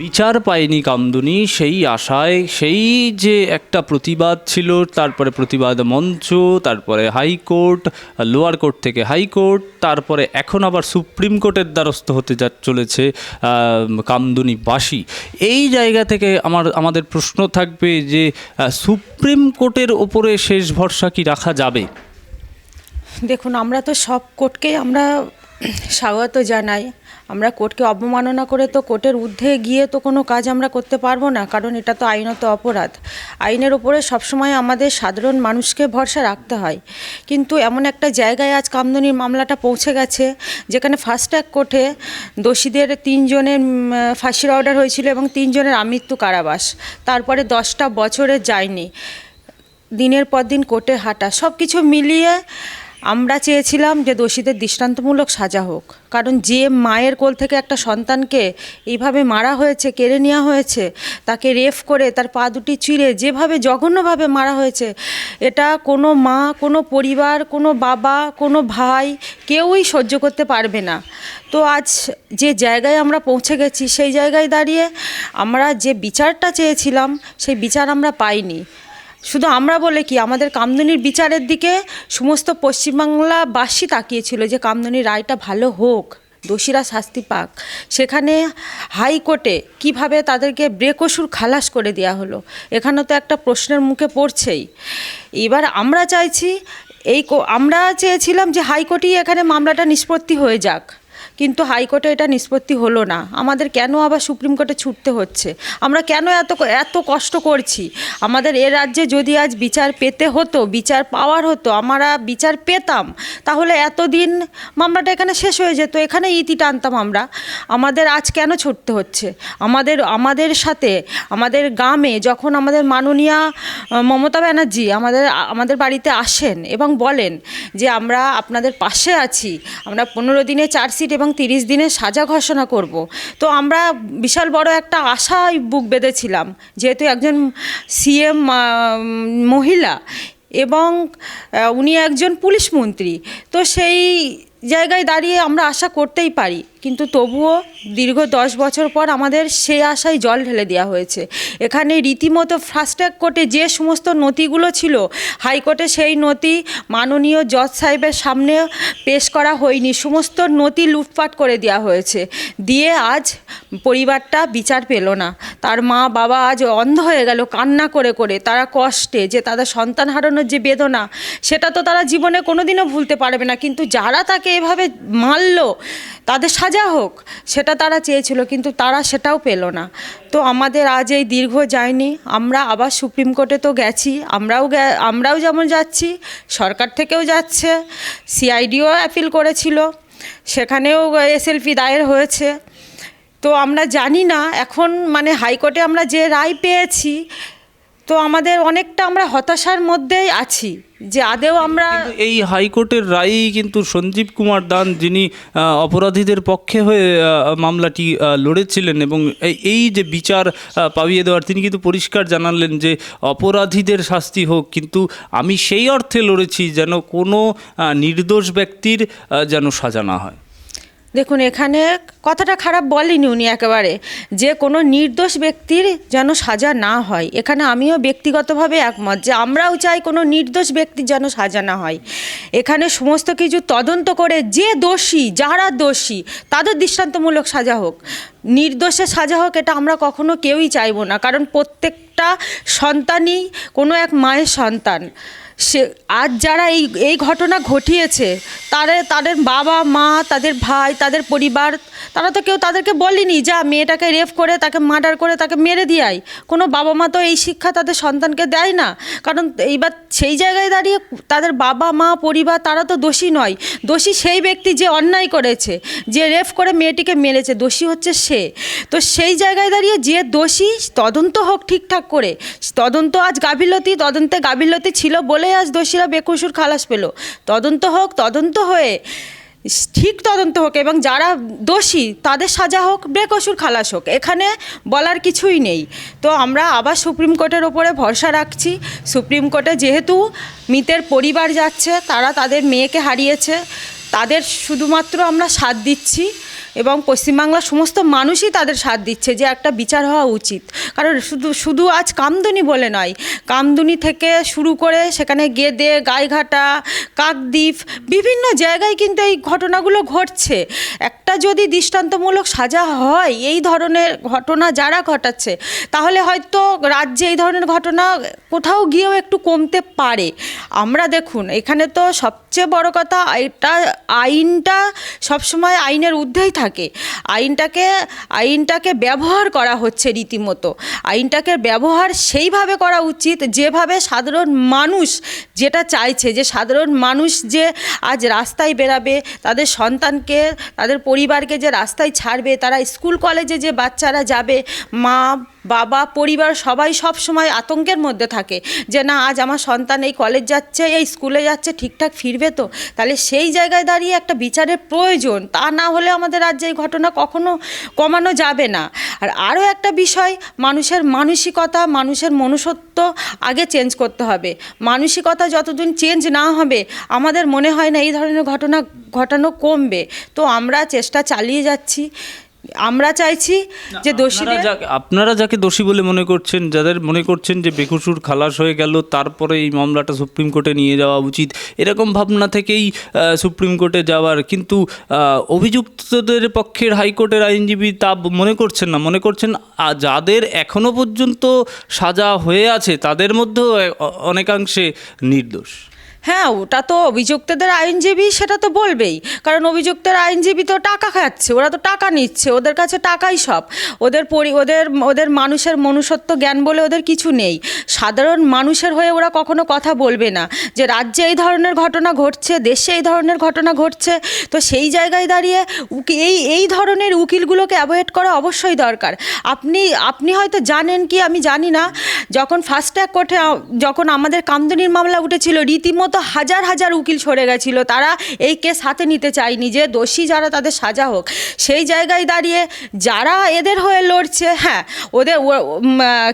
বিচার পায়নি কামদুনি সেই আশায়। সেই যে একটা প্রতিবাদ ছিল, তারপরে প্রতিবাদ মঞ্চ, তারপরে হাইকোর্ট, লোয়ার কোর্ট থেকে হাইকোর্ট, তারপরে এখন আবার সুপ্রিম কোর্টের দ্বারস্থ হতে যা চলেছে কামদুনিবাসী। এই জায়গা থেকে আমার, আমাদের প্রশ্ন থাকবে যে সুপ্রিম কোর্টের ওপরে শেষ ভরসা কি রাখা যাবে? দেখুন, আমরা তো সব কোর্টকেই আমরা স্বাগত জানাই। আমরা কোর্টকে অবমাননা করে তো কোর্টের ঊর্ধ্বে গিয়ে তো কোনো কাজ আমরা করতে পারব না, কারণ এটা তো আইনত অপরাধ। আইনের ওপরে সবসময় আমাদের সাধারণ মানুষকে ভরসা রাখতে হয়। কিন্তু এমন একটা জায়গায় আজ কামদুনির মামলাটা পৌঁছে গেছে, যেখানে ফার্স্ট ট্র্যাক কোর্টে দোষীদের তিনজনের ফাঁসির অর্ডার হয়েছিল এবং তিনজনের আমৃত্যু কারাবাস। তারপরে দশটা বছরে যায়নি। দিনের পর দিন কোর্টে হাঁটা। সব কিছু মিলিয়ে আমরা চেয়েছিলাম যে দোষীদের দৃষ্টান্তমূলক সাজা হোক। কারণ যে মায়ের কোল থেকে একটা সন্তানকে এইভাবে মারা হয়েছে, কেড়ে নেওয়া হয়েছে, তাকে রেফ করে, তার পা দুটি চিড়ে যেভাবে জঘন্যভাবে মারা হয়েছে, এটা কোনো মা, কোনো পরিবার, কোনো বাবা, কোনো ভাই কেউই সহ্য করতে পারবে না। তো আজ যে জায়গায় আমরা পৌঁছে গেছি, সেই জায়গায় দাঁড়িয়ে আমরা যে বিচারটা চেয়েছিলাম, সেই বিচার আমরা পাইনি। শুধু আমরা বলে কি, আমাদের কামদুনির বিচারের দিকে সমস্ত পশ্চিমবাংলাবাসী তাকিয়েছিল যে কামদুনির রায়টা ভালো হোক, দোষীরা শাস্তি পাক। সেখানে হাইকোর্টে কীভাবে তাদেরকে ব্রেকসুর খালাস করে দেওয়া হলো, এখানে তো একটা প্রশ্নের মুখে পড়ছেই। এবার আমরা চাইছি, এই আমরা চেয়েছিলাম যে হাইকোর্টেই এখানে মামলাটা নিষ্পত্তি হয়ে যাক। কিন্তু হাইকোর্টে এটা নিষ্পত্তি হলো না। আমাদের কেন আবার সুপ্রিম কোর্টে ছুটতে হচ্ছে? আমরা কেন এত এত কষ্ট করছি? আমাদের এ রাজ্যে যদি আজ বিচার পেতে হতো, বিচার পাওয়ার হতো, আমরা বিচার পেতাম, তাহলে এতদিন মামলাটা এখানে শেষ হয়ে যেত, এখানে ইতি টানতাম আমরা। আমাদের আজ কেন ছুটতে হচ্ছে? আমাদের আমাদের সাথে, আমাদের গ্রামে যখন আমাদের মাননীয়া মমতা ব্যানার্জি আমাদের আমাদের বাড়িতে আসেন এবং বলেন যে আমরা আপনাদের পাশে আছি, আমরা পনেরো দিনে চার্জশিট এবং তিরিশ দিনে সাজা ঘোষণা করব। তো আমরা বিশাল বড় একটা আশায় বুক বেঁধেছিলাম, যেহেতু একজন সিএম মহিলা এবং উনি একজন পুলিশ মন্ত্রী। তো সেই জায়গায় দাঁড়িয়ে আমরা আশা করতেই পারি। কিন্তু তবুও দীর্ঘ দশ বছর পর আমাদের সে আশায় জল ঢেলে দেওয়া হয়েছে। এখানে রীতিমতো ফাস্ট্যাগ কোর্টে যে সমস্ত নথিগুলো ছিল হাইকোর্টে সেই নথি মাননীয় জজ সাহেবের সামনে পেশ করা হয়নি। সমস্ত নথি লুটপাট করে দেওয়া হয়েছে। দিয়ে আজ পরিবারটা বিচার পেল না। তার মা বাবা আজ অন্ধ হয়ে গেল কান্না করে করে। তারা কষ্টে যে তাদের সন্তান হারানোর যে বেদনা, সেটা তো তারা জীবনে কোনোদিনও ভুলতে পারবে না। কিন্তু যারা তাকে এভাবে মারলো, তাদের সাজা হোক, সেটা তারা চেয়েছিল, কিন্তু তারা সেটাও পেল না। তো আমাদের আজ এই দীর্ঘ যায়নি আমরা আবার সুপ্রিম কোর্টে তো গেছি, আমরাও আমরাও যেমন যাচ্ছি, সরকার থেকেও যাচ্ছে, সিআইডিও অ্যাপিল করেছিল, সেখানেও এসএলপি দায়ের হয়েছে। তো আমরা জানি না, এখন মানে হাইকোর্টে আমরা যে রায় পেয়েছি তো আমাদের অনেকটা আমরা হতাশার মধ্যেই আছি যে আদেও আমরা এই হাইকোর্টের রায়ই কিন্তু সঞ্জীব কুমার দান যিনি অপরাধীদের পক্ষে হয়ে মামলাটি লড়েছিলেন এবং এই- যে বিচার পাইয়ে দেওয়ার তিনি কিন্তু পরিষ্কার জানালেন যে অপরাধীদের শাস্তি হোক কিন্তু আমি সেই অর্থে লড়েছি যেন কোনো নির্দোষ ব্যক্তির যেন সাজা না হয়। দেখুন, এখানে কথাটা খারাপ বলেনি উনি একেবারে, যে কোনো নির্দোষ ব্যক্তির যেন সাজা না হয়। এখানে আমিও ব্যক্তিগতভাবে একমত যে আমরাও চাই কোনো নির্দোষ ব্যক্তির যেন সাজা না হয়। এখানে সমস্ত কিছু তদন্ত করে যে দোষী, যারা দোষী, তাদের দৃষ্টান্তমূলক সাজা হোক। নির্দোষে সাজা হোক এটা আমরা কখনো কেউই চাইব না, কারণ প্রত্যেকটা সন্তানই কোনো এক মায়ের সন্তান। সে, আজ যারা এই এই ঘটনা ঘটিয়েছে, তারা, তাদের বাবা, মা, তাদের ভাই, তাদের পরিবার, তারা তো কেউ তাদেরকে বলেনি যা মেয়েটাকে রেফ করে, তাকে মার্ডার করে, তাকে মেরে দিয়াই কোনো বাবা মা তো এই শিক্ষা তাদের সন্তানকে দেয় না। কারণ এইবার সেই জায়গায় দাঁড়িয়ে তাদের বাবা, মা, পরিবার, তারা তো দোষী নয়। দোষী সেই ব্যক্তি যে অন্যায় করেছে, যে রেফ করে মেয়েটিকে মেরেছে, দোষী হচ্ছে সে। তো সেই জায়গায় দাঁড়িয়ে যে দোষী, তদন্ত হোক ঠিকঠাক করে। তদন্ত আজ গাফিলতি, তদন্তে গাফিলতি ছিল বলে আজ দোষীরা বেকসুর খালাস পেল। তদন্ত হোক, তদন্ত হয়ে, ঠিক তদন্ত হোক এবং যারা দোষী, তাদের সাজা হোক, বেকসুর খালাস হোক, এখানে বলার কিছুই নেই। তো আমরা আবার সুপ্রিম কোর্টের ওপরে ভরসা রাখছি। সুপ্রিম কোর্টে যেহেতু মৃতের পরিবার যাচ্ছে, তারা তাদের মেয়েকে হারিয়েছে, তাদের শুধুমাত্র আমরা সাথ দিচ্ছি। এবং পশ্চিমবাংলার সমস্ত মানুষই তাদের সাথ দিচ্ছে যে একটা বিচার হওয়া উচিত। কারণ শুধু শুধু আজ কামদুনি বলে নয়, কামদুনি থেকে শুরু করে সেখানে গেদে, গাইঘাটা, কাকদ্বীপ, বিভিন্ন জায়গায় কিন্তু এই ঘটনাগুলো ঘটছে। একটা যদি দৃষ্টান্তমূলক সাজা হয়, এই ধরনের ঘটনা যারা ঘটাচ্ছে, তাহলে হয়তো রাজ্যে এই ধরনের ঘটনা কোথাও গিয়েও একটু কমতে পারে। আমরা দেখুন, এখানে তো সবচেয়ে বড় কথা, এটা আইনটা সবসময় আইনের ঊর্ধ্বেই থাকে। আইনটাকে আইনটাকে ব্যবহার করা হচ্ছে রীতিমতো। আইনটাকে ব্যবহার সেইভাবে করা উচিত যেভাবে সাধারণ মানুষ যেটা চাইছে, যে সাধারণ মানুষ যে আজ রাস্তায় বেরাবে তাদের সন্তানকে, তাদের পরিবারকে যে রাস্তায় ছাড়বে, তারা স্কুল কলেজে যে বাচ্চারা যাবে, মা বাবা, পরিবার সবাই সব সময় আতঙ্কের মধ্যে থাকে যে, না, আজ আমার সন্তান এই কলেজ যাচ্ছে, এই স্কুলে যাচ্ছে, ঠিকঠাক ফিরবে তো? তাহলে সেই জায়গায় দাঁড়িয়ে একটা বিচারের প্রয়োজন। তা না হলে আমাদের রাজ্যে এই ঘটনা কখনো কমানো যাবে না। আর আরও একটা বিষয়, মানুষের মানসিকতা, মানুষের মনুষ্যত্ব আগে চেঞ্জ করতে হবে। মানসিকতা যতদিন চেঞ্জ না হবে, আমাদের মনে হয় না এই ধরনের ঘটনা, ঘটানো কমবে। তো আমরা চেষ্টা চালিয়ে যাচ্ছি। আমরা চাইছি যে দোষী আপনারা যাকে দোষী বলে মনে করছেন যাদের মনে করছেন যে বেকসুর খালাস হয়ে গেল তারপরে এই মামলাটা সুপ্রিম কোর্টে নিয়ে যাওয়া উচিত এরকম ভাবনা থেকেই সুপ্রিম কোর্টে যাওয়ার। কিন্তু অভিযুক্তদের পক্ষের হাইকোর্টের আইনজীবী তা মনে করছেন না। মনে করছেন যাদের এখনও পর্যন্ত সাজা হয়ে আছে তাদের মধ্যেও অনেকাংশে নির্দোষ। হ্যাঁ ওটা তো অভিযুক্তদের আইনজীবী সেটা তো বলবেই। কারণ অভিযুক্তের আইনজীবী তো টাকা খাচ্ছে, ওরা তো টাকা নিচ্ছে, ওদের কাছে টাকাই সব। ওদের পরি, ওদের ওদের মানুষের মনুষ্যত্ব জ্ঞান বলে ওদের কিছু নেই। সাধারণ মানুষের হয়ে ওরা কখনো কথা বলবে না। যে রাজ্যে এই ধরনের ঘটনা ঘটছে, দেশে এই ধরনের ঘটনা ঘটছে, তো সেই জায়গায় দাঁড়িয়ে এই এই ধরনের উকিলগুলোকে অ্যাভয়েড করা অবশ্যই দরকার। আপনি আপনি হয়তো জানেন কি, আমি জানি না। যখন ফার্স্ট ট্যাগ কোর্টে যখন আমাদের কামদুনির মামলা উঠেছিল, রীতিমতো হাজার হাজার উকিল সরে গেছিল। তারা এই কেস হাতে নিতে চায়নি যে দোষী যারা তাদের সাজা হোক। সেই জায়গায় দাঁড়িয়ে যারা এদের হয়ে লড়ছে হ্যাঁ ওদের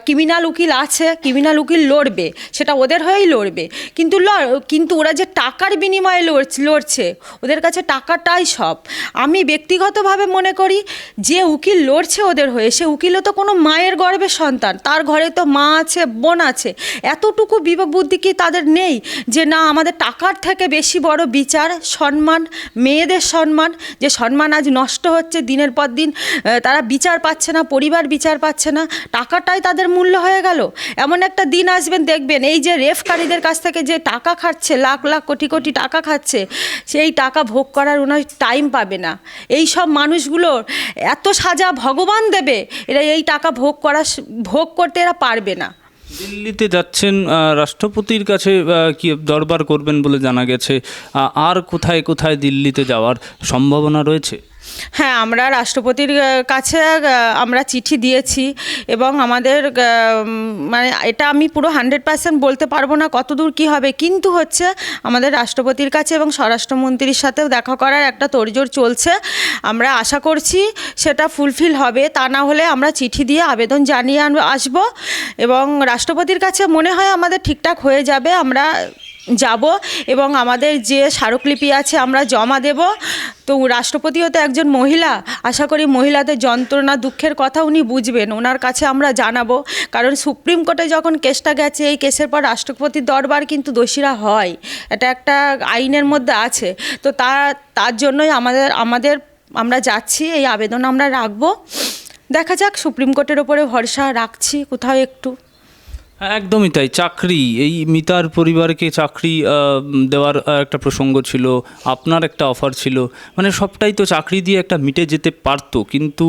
ক্রিমিনাল উকিল আছে ক্রিমিনাল উকিল লড়বে, সেটা ওদের হয়েই লড়বে। কিন্তু কিন্তু ওরা যে টাকার বিনিময়ে লড়ছে লড়ছে, ওদের কাছে টাকাটাই সব। আমি ব্যক্তিগতভাবে মনে করি, যে উকিল লড়ছে ওদের হয়ে, সে উকিলও তো কোনো মায়ের গর্ভের সন্তান। তার ঘরে তো মা আছে, বোন আছে। এতটুকু বিবেক বুদ্ধি কি তাদের নেই? যে না আমাদের টাকার থেকে বেশি বড় বিচার, সম্মান, মেয়েদের সম্মান, যে সম্মান আজ নষ্ট হচ্ছে দিনের পর দিন তারা বিচার পাচ্ছে না, পরিবার বিচার পাচ্ছে না, টাকাটাই তাদের মূল্য হয়ে গেল। এমন একটা দিন আসবেন, দেখবেন এই যে রেফকারীদের কাছ থেকে যে টাকা খাচ্ছে, লাখ লাখ কোটি কোটি টাকা খাচ্ছে, সেই টাকা ভোগ করার ওনার টাইম পাবে না। এই সব মানুষগুলোর এত সাজা ভগবান দেবে, এরা এই টাকা ভোগ করা ভোগ করতে এরা পারবে না। দিল্লিতে যাচ্ছেন রাষ্ট্রপতির কাছে কি দরবার করবেন বলে জানা গেছে। আর কোথায় কোথায় দিল্লিতে যাওয়ার সম্ভাবনা রয়েছে? হ্যাঁ আমরা রাষ্ট্রপতির কাছে আমরা চিঠি দিয়েছি এবং আমাদের মানে এটা আমি পুরো হান্ড্রেড পার্সেন্ট বলতে পারব না কতদূর কী হবে। কিন্তু হচ্ছে আমাদের রাষ্ট্রপতির কাছে এবং স্বরাষ্ট্রমন্ত্রীর সাথেও দেখা করার একটা তোড়জোড় চলছে। আমরা আশা করছি সেটা ফুলফিল হবে। তা না হলে আমরা চিঠি দিয়ে আবেদন জানিয়ে আসব এবং রাষ্ট্রপতির কাছে মনে হয় আমাদের ঠিকঠাক হয়ে যাবে। আমরা যাব এবং আমাদের যে স্মারকলিপি আছে আমরা জমা দেব। তো রাষ্ট্রপতিও তো একজন মহিলা। আশা করি মহিলাদের যন্ত্রণা, দুঃখের কথা উনি বুঝবেন। ওনার কাছে আমরা জানাব। কারণ সুপ্রিম কোর্টে যখন কেসটা গেছে, এই কেসের পর রাষ্ট্রপতির দরবার কিন্তু দোষীরা হয়। এটা একটা আইনের মধ্যে আছে। তো তা, তার জন্যই আমাদের আমাদের, আমরা যাচ্ছি। এই আবেদন আমরা রাখব। দেখা যাক সুপ্রিম কোর্টের ওপরে ভরসা রাখছি। কোথাও একটু হ্যাঁ, একদমই তাই। চাকরি এই মিতার পরিবারকে চাকরি দেওয়ার একটা প্রসঙ্গ ছিল আপনার একটা অফার ছিল। মানে সবটাই তো চাকরি দিয়ে একটা মিটে যেতে পারতো কিন্তু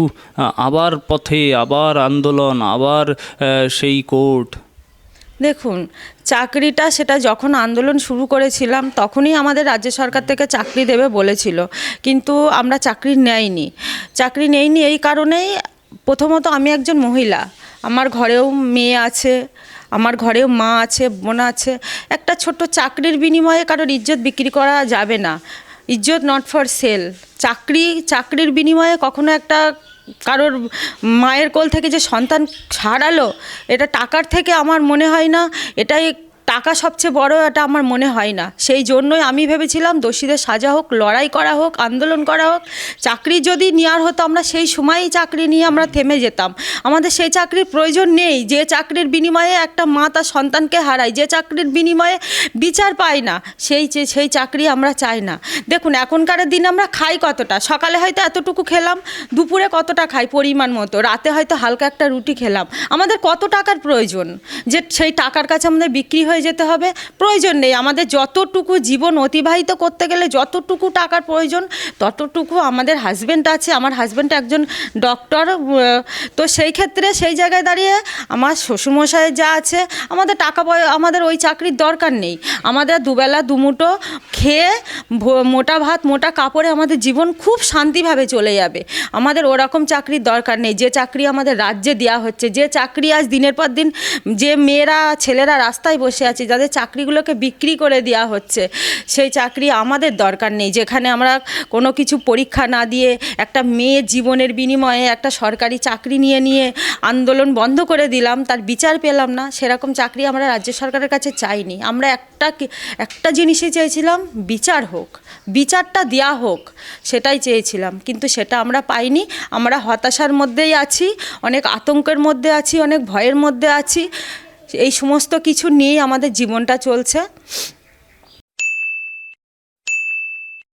আবার পথে আবার আন্দোলন আবার সেই কোর্ট। দেখুন চাকরিটা সেটা যখন আন্দোলন শুরু করেছিলাম তখনই আমাদের রাজ্য সরকার থেকে চাকরি দেবে বলেছিল। কিন্তু আমরা চাকরি নেয়নি। চাকরি নেইনি এই কারণেই প্রথমত আমি একজন মহিলা। আমার ঘরেও মেয়ে আছে। আমার ঘরেও মা আছে, বোন আছে, একটা ছোট্ট চাকরির বিনিময়ে কারোর ইজ্জত বিক্রি করা যাবে না। ইজ্জত নট ফর সেল চাকরি, চাকরির বিনিময়ে কখনো একটা কারোর মায়ের কোল থেকে যে সন্তান হারালো এটা টাকার থেকে আমার মনে হয় না, এটাই টাকা সবচেয়ে বড় এটা আমার মনে হয় না। সেই জন্যই আমি ভেবেছিলাম দোষীদের সাজা হোক, লড়াই করা হোক, আন্দোলন করা হোক, চাকরি যদি নেওয়ার হতো আমরা সেই সময়ই চাকরি নিয়ে আমরা থেমে যেতাম। আমাদের সেই চাকরির প্রয়োজন নেই। যে চাকরির বিনিময়ে একটা মা তার সন্তানকে হারায়, যে চাকরির বিনিময়ে বিচার পায় না, সেই সেই চাকরি আমরা চাই না। দেখুন, এখনকার দিনে আমরা খাই কতটা? সকালে হয়তো এতটুকু খেলাম, দুপুরে কতটা খাই পরিমাণ মতো? রাতে হয়তো হালকা একটা রুটি খেলাম। আমাদের কত টাকার প্রয়োজন? যে সেই টাকার কাছে আমাদের বিক্রি হয়ে যেতে হবে। প্রয়োজন নেই। আমাদের যতটুকু জীবন অতিবাহিত করতে গেলে যতটুকু টাকার প্রয়োজন, ততটুকু আমাদের হাজব্যান্ড আছে। আমার হাজব্যান্ড একজন ডক্টর তো সেই ক্ষেত্রে সেই জায়গায় দাঁড়িয়ে আমার শ্বশুরমশাই যা আছে, আমাদের টাকা পয়- আমাদের ওই চাকরির দরকার নেই। আমাদের দুবেলা দুমুটো খেয়ে মোটা ভাত, মোটা কাপড়ে আমাদের জীবন খুব শান্তিভাবে চলে যাবে। আমাদের ওরকম চাকরির দরকার নেই। যে চাকরি আমাদের রাজ্যে দেওয়া হচ্ছে, যে চাকরি আজ দিনের পর দিন, যে মেয়েরা, ছেলেরা রাস্তায় বসে আছে, যাদের চাকরিগুলোকে বিক্রি করে দেওয়া হচ্ছে, সেই চাকরি আমাদের দরকার নেই। যেখানে আমরা কোনো কিছু পরীক্ষা না দিয়ে একটা মেয়ে জীবনের বিনিময়ে একটা সরকারি চাকরি নিয়ে নিয়ে আন্দোলন বন্ধ করে দিলাম, তার বিচার পেলাম না, সেরকম চাকরি আমরা রাজ্য সরকারের কাছে চাইনি। আমরা একটা একটা জিনিসই চেয়েছিলাম, বিচার হোক, বিচারটা দেওয়া হোক, সেটাই চেয়েছিলাম। কিন্তু সেটা আমরা পাইনি, আমরা হতাশার মধ্যেই আছি, অনেক আতঙ্কের মধ্যে আছি, অনেক ভয়ের মধ্যে আছি। এই সমস্ত কিছু নিয়েই আমাদের জীবনটা চলছে।